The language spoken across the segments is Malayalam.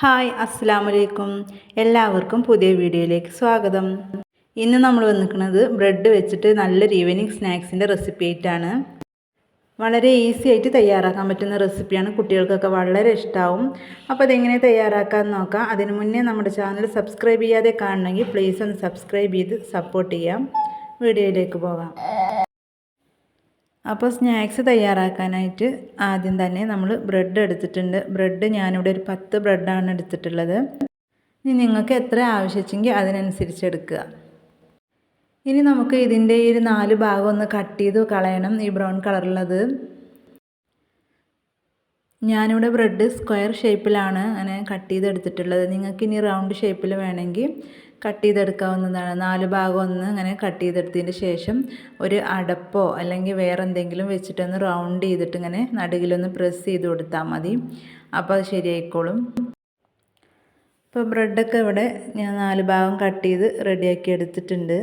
ഹായ് അസ്സാം വലൈക്കും എല്ലാവർക്കും പുതിയ വീഡിയോയിലേക്ക് സ്വാഗതം. ഇന്ന് നമ്മൾ വന്നിരിക്കുന്നത് ബ്രെഡ് വെച്ചിട്ട് നല്ലൊരു ഈവനിങ് സ്നാക്സിന്റെ റെസിപ്പി ആയിട്ടാണ്. വളരെ ഈസി ആയിട്ട് തയ്യാറാക്കാൻ പറ്റുന്ന റെസിപ്പിയാണ് കുട്ടികൾക്കൊക്കെ വളരെ ഇഷ്ടമാവും അപ്പോൾ അതെങ്ങനെ തയ്യാറാക്കാമെന്ന് നോക്കാം. അതിന് മുന്നേ നമ്മുടെ ചാനൽ സബ്സ്ക്രൈബ് ചെയ്യാതെ കാണണമെങ്കിൽ പ്ലീസ് ഒന്ന് സബ്സ്ക്രൈബ് ചെയ്ത് സപ്പോർട്ട് ചെയ്യാം. വീഡിയോയിലേക്ക് പോകാം. അപ്പോൾ സ്നാക്സ് തയ്യാറാക്കാനായിട്ട് ആദ്യം തന്നെ നമ്മൾ ബ്രെഡ് എടുത്തിട്ടുണ്ട്. ബ്രെഡ് ഞാനിവിടെ ഒരു പത്ത് ബ്രെഡാണ് എടുത്തിട്ടുള്ളത്. ഇനി നിങ്ങൾക്ക് എത്ര ആവശ്യമെങ്കിൽ അതിനനുസരിച്ച് എടുക്കുക. ഇനി നമുക്ക് ഇതിന്റെ ഈ ഒരു നാല് ഭാഗം ഒന്ന് കട്ട് ചെയ്ത് കളയണം. ഈ ബ്രൗൺ കളറുള്ളത് ഞാനിവിടെ ബ്രെഡ് സ്ക്വയർ ഷേപ്പിലാണ് അങ്ങനെ കട്ട് ചെയ്ത് ചെയ്തെടുത്തിട്ടുള്ളത്. നിങ്ങൾക്ക് ഇനി റൗണ്ട് ഷേപ്പിൽ വേണമെങ്കിൽ കട്ട് ചെയ്തെടുക്കാവുന്നതാണ്. നാല് ഭാഗം ഒന്ന് അങ്ങനെ കട്ട് ചെയ്തെടുത്തതിന് ശേഷം ഒരു അടപ്പോ അല്ലെങ്കിൽ വേറെ എന്തെങ്കിലും വെച്ചിട്ടൊന്ന് റൗണ്ട് ചെയ്തിട്ട് ഇങ്ങനെ നടുകിലൊന്ന് പ്രസ് ചെയ്ത് കൊടുത്താൽ മതി. അപ്പോൾ അത് ശരിയായിക്കോളും. ഇപ്പോൾ ബ്രെഡൊക്കെ ഇവിടെ ഞാൻ നാല് ഭാഗം കട്ട് ചെയ്ത് റെഡിയാക്കി എടുത്തിട്ടുണ്ട്.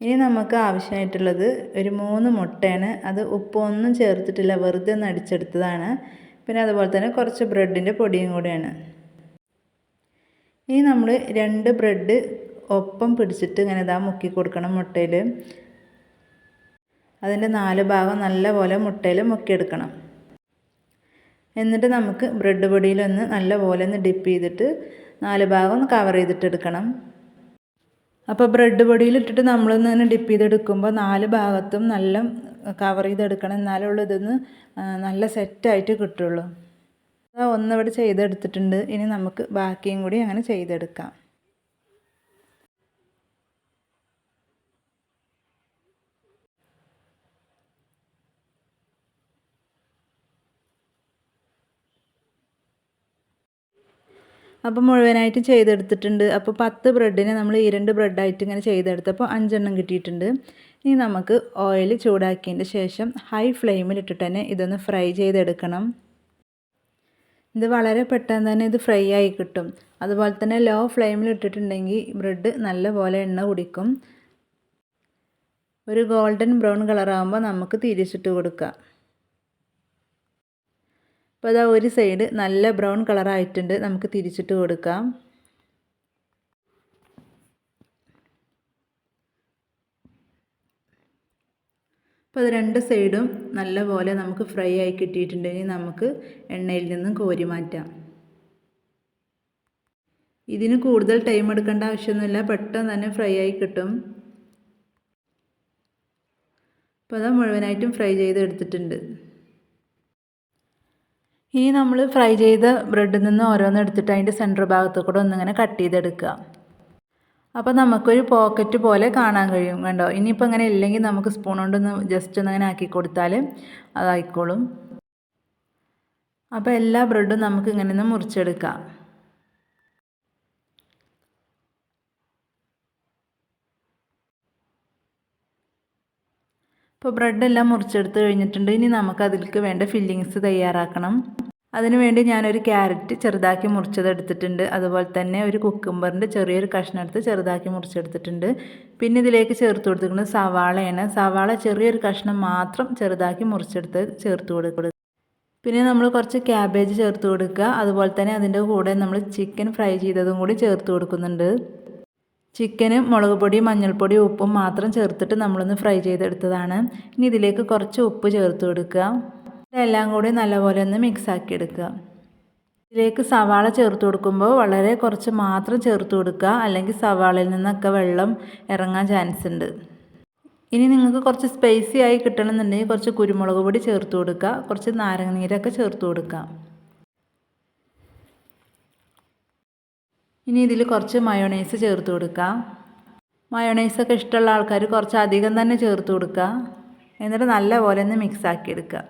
ഇനി നമുക്ക് ആവശ്യമായിട്ടുള്ളത് ഒരു മൂന്ന് മുട്ടയാണ്. അത് ഉപ്പൊന്നും ചേർത്തിട്ടില്ല. വെറുതെ ഒന്ന് അടിച്ചെടുത്തതാണ്. പിന്നെ അതുപോലെ തന്നെ കുറച്ച് ബ്രെഡിന്റെ പൊടിയും കൂടെയാണ്. ഇനി നമ്മൾ രണ്ട് ബ്രെഡ് ഒപ്പം പിടിച്ചിട്ട് ഇങ്ങനെ ഇതാ മുക്കി കൊടുക്കണം മുട്ടയിൽ അതിന്റെ നാല് ഭാഗം നല്ലപോലെ മുട്ടയിൽ മുക്കിയെടുക്കണം. എന്നിട്ട് നമുക്ക് ബ്രെഡ് പൊടിയിലൊന്ന് നല്ലപോലെ ഒന്ന് ഡിപ്പ് ചെയ്തിട്ട് നാല് ഭാഗം ഒന്ന് കവർ ചെയ്തിട്ട് എടുക്കണം. അപ്പോൾ ബ്രെഡ് പൊടിയിലിട്ടിട്ട് നമ്മളൊന്ന് ഇങ്ങനെ ഡിപ്പ് ചെയ്തെടുക്കുമ്പോൾ നാല് ഭാഗത്തും നല്ല കവർ ചെയ്തെടുക്കണം. എന്നാലേ ഉള്ളൂ ഇതൊന്ന് നല്ല സെറ്റായിട്ട് കിട്ടുള്ളൂ. ഒന്നിവിടെ ചെയ്തെടുത്തിട്ടുണ്ട്. ഇനി നമുക്ക് ബാക്കിയും കൂടി അങ്ങനെ ചെയ്തെടുക്കാം. അപ്പോൾ മുഴുവനായിട്ട് ചെയ്തെടുത്തിട്ടുണ്ട്. അപ്പോൾ പത്ത് ബ്രെഡിനെ നമ്മൾ ഈ രണ്ട് ബ്രെഡായിട്ട് ഇങ്ങനെ ചെയ്തെടുത്തപ്പോൾ അഞ്ചെണ്ണം കിട്ടിയിട്ടുണ്ട്. ഇനി നമുക്ക് ഓയിൽ ചൂടാക്കിയതിന്റെ ശേഷം ഹൈ ഫ്ലെയിമിൽ ഇട്ടിട്ട് തന്നെ ഇതൊന്ന് ഫ്രൈ ചെയ്തെടുക്കണം. ഇത് വളരെ പെട്ടെന്ന് തന്നെ ഇത് ഫ്രൈ ആയി കിട്ടും. അതുപോലെ തന്നെ ലോ ഫ്ലെയിമിൽ ഇട്ടിട്ടുണ്ടെങ്കിൽ ബ്രെഡ് നല്ലപോലെ എണ്ണ കുടിക്കും. ഒരു ഗോൾഡൻ ബ്രൗൺ കളറാകുമ്പോൾ നമുക്ക് തിരിച്ചിട്ട് കൊടുക്കാം. അപ്പോൾ അതാ ഒരു സൈഡ് നല്ല ബ്രൗൺ കളറായിട്ടുണ്ട് നമുക്ക് തിരിച്ചിട്ട് കൊടുക്കാം. അപ്പോൾ അത് രണ്ട് സൈഡും നല്ലപോലെ നമുക്ക് ഫ്രൈ ആയി കിട്ടിയിട്ടുണ്ടെങ്കിൽ നമുക്ക് എണ്ണയിൽ നിന്നും കോരി മാറ്റാം. ഇതിന് കൂടുതൽ ടൈം എടുക്കേണ്ട ആവശ്യമൊന്നുമില്ല. പെട്ടെന്ന് തന്നെ ഫ്രൈ ആയി കിട്ടും. അപ്പോൾ അത് മുഴുവനായിട്ടും ഫ്രൈ ചെയ്ത് എടുത്തിട്ടുണ്ട്. ഇനി നമ്മൾ ഫ്രൈ ചെയ്ത ബ്രെഡിൽ നിന്ന് ഓരോന്ന് എടുത്തിട്ട് അതിന്റെ സെന്റർ ഭാഗത്ത് കൂടെ ഒന്നിങ്ങനെ കട്ട് ചെയ്തെടുക്കുക. അപ്പോൾ നമുക്കൊരു പോക്കറ്റ് പോലെ കാണാൻ കഴിയും കണ്ടോ? ഇനിയിപ്പോൾ അങ്ങനെ ഇല്ലെങ്കിൽ നമുക്ക് സ്പൂൺ കൊണ്ടൊന്ന് ജസ്റ്റ് ഒന്ന് അങ്ങനെ ആക്കി കൊടുത്താൽ അതായിക്കോളും. അപ്പോൾ എല്ലാ ബ്രെഡും നമുക്ക് ഇങ്ങനെ ഒന്ന് മുറിച്ചെടുക്കാം. ഇപ്പോൾ ബ്രെഡെല്ലാം മുറിച്ചെടുത്ത് കഴിഞ്ഞിട്ടുണ്ട്. ഇനി നമുക്ക് അതിലേക്ക് വേണ്ട ഫില്ലിങ്സ് തയ്യാറാക്കണം. അതിനുവേണ്ടി ഞാനൊരു ക്യാരറ്റ് ചെറുതാക്കി മുറിച്ചതെടുത്തിട്ടുണ്ട്. അതുപോലെ തന്നെ ഒരു കുക്കുംബറിന്റെ ചെറിയൊരു കഷ്ണം എടുത്ത് ചെറുതാക്കി മുറിച്ചെടുത്തിട്ടുണ്ട്. പിന്നെ ഇതിലേക്ക് ചേർത്ത് കൊടുത്തിരിക്കുന്നത് സവാളയാണ്. സവാള ചെറിയൊരു കഷ്ണം മാത്രം ചെറുതാക്കി മുറിച്ചെടുത്ത് ചേർത്ത് കൊടുക്കുക. പിന്നെ നമ്മൾ കുറച്ച് ക്യാബേജ് ചേർത്ത് കൊടുക്കുക. അതുപോലെ തന്നെ അതിന്റെ കൂടെ നമ്മൾ ചിക്കൻ ഫ്രൈ ചെയ്തതും കൂടി ചേർത്ത് കൊടുക്കുന്നുണ്ട്. ചിക്കന് മുളക് പൊടി മഞ്ഞൾപ്പൊടി ഉപ്പും മാത്രം ചേർത്തിട്ട് നമ്മളൊന്ന് ഫ്രൈ ചെയ്തെടുത്തതാണ്. ഇനി ഇതിലേക്ക് കുറച്ച് ഉപ്പ് ചേർത്ത് കൊടുക്കുക. ഇതെല്ലാം കൂടി നല്ലപോലെ ഒന്ന് മിക്സ് ആക്കി എടുക്കുക ഇതിലേക്ക് സവാള ചേർത്ത് കൊടുക്കുമ്പോൾ വളരെ കുറച്ച് മാത്രം ചേർത്ത് കൊടുക്കുക. അല്ലെങ്കിൽ സവാളയിൽ നിന്നൊക്കെ വെള്ളം ഇറങ്ങാൻ ചാൻസ് ഉണ്ട്. ഇനി നിങ്ങൾക്ക് കുറച്ച് സ്പൈസി ആയി കിട്ടണമെന്നുണ്ടെങ്കിൽ കുറച്ച് കുരുമുളക് പൊടി ചേർത്ത് കൊടുക്കുക. കുറച്ച് നാരങ്ങ നീരൊക്കെ ചേർത്ത് കൊടുക്കുക. ഇനി ഇതിൽ കുറച്ച് മയോണൈസ് ചേർത്ത് കൊടുക്കുക. മയോണൈസൊക്കെ ഇഷ്ടമുള്ള ആൾക്കാർ കുറച്ച് അധികം തന്നെ ചേർത്ത് കൊടുക്കുക. എന്നിട്ട് നല്ലപോലെ ഒന്ന് മിക്സ് ആക്കി എടുക്കുക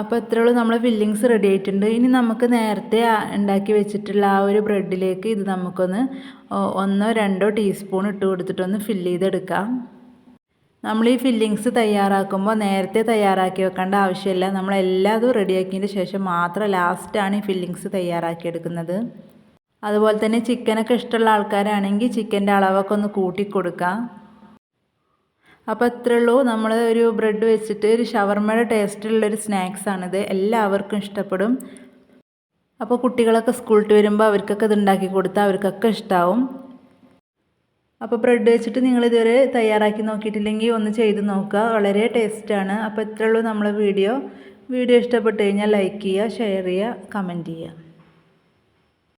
അപ്പോൾ ഇത്രയുള്ളൂ നമ്മൾ ഫില്ലിങ്സ് റെഡി ആയിട്ടുണ്ട്. ഇനി നമുക്ക് നേരത്തെ ഉണ്ടാക്കി വെച്ചിട്ടുള്ള ആ ഒരു ബ്രെഡിലേക്ക് ഇത് നമുക്കൊന്ന് ഒന്നോ രണ്ടോ ടീസ്പൂൺ ഇട്ട് കൊടുത്തിട്ടൊന്ന് ഫില്ല് ചെയ്തെടുക്കാം. നമ്മൾ ഈ ഫില്ലിങ്സ് തയ്യാറാക്കുമ്പോൾ നേരത്തെ തയ്യാറാക്കി വെക്കേണ്ട ആവശ്യമില്ല. നമ്മൾ എല്ലാതും റെഡിയാക്കിയതിന് ശേഷം മാത്രം ലാസ്റ്റാണ് ഈ ഫില്ലിങ്സ് തയ്യാറാക്കി എടുക്കുന്നത്. അതുപോലെ തന്നെ ചിക്കനൊക്കെ ഇഷ്ടമുള്ള ആൾക്കാരാണെങ്കിൽ ചിക്കന്റെ അളവൊക്കെ ഒന്ന് കൂട്ടി കൊടുക്കാം. അപ്പോൾ അത്രേ ഉള്ളൂ നമ്മൾ ഒരു ബ്രെഡ് വെച്ചിട്ട് ഒരു ഷവർമയുടെ ടേസ്റ്റിലുള്ളൊരു സ്നാക്സാണിത് എല്ലാവർക്കും ഇഷ്ടപ്പെടും. അപ്പോൾ കുട്ടികളൊക്കെ സ്കൂളിൽ വരുമ്പോൾ അവർക്കൊക്കെ ഇത് ഉണ്ടാക്കി കൊടുത്താൽ അവർക്കൊക്കെ ഇഷ്ടമാവും അപ്പോൾ ബ്രെഡ് വെച്ചിട്ട് നിങ്ങൾ ഇതുവരെ തയ്യാറാക്കി നോക്കിയിട്ടില്ലെങ്കിൽ ഒന്ന് ചെയ്ത് നോക്കുക. വളരെ ടേസ്റ്റാണ് അപ്പോൾ ഇത്രേ ഉള്ളൂ നമ്മളെ വീഡിയോ വീഡിയോ ഇഷ്ടപ്പെട്ട് കഴിഞ്ഞാൽ ലൈക്ക് ചെയ്യുക ഷെയർ ചെയ്യുക കമന്റ് ചെയ്യുക.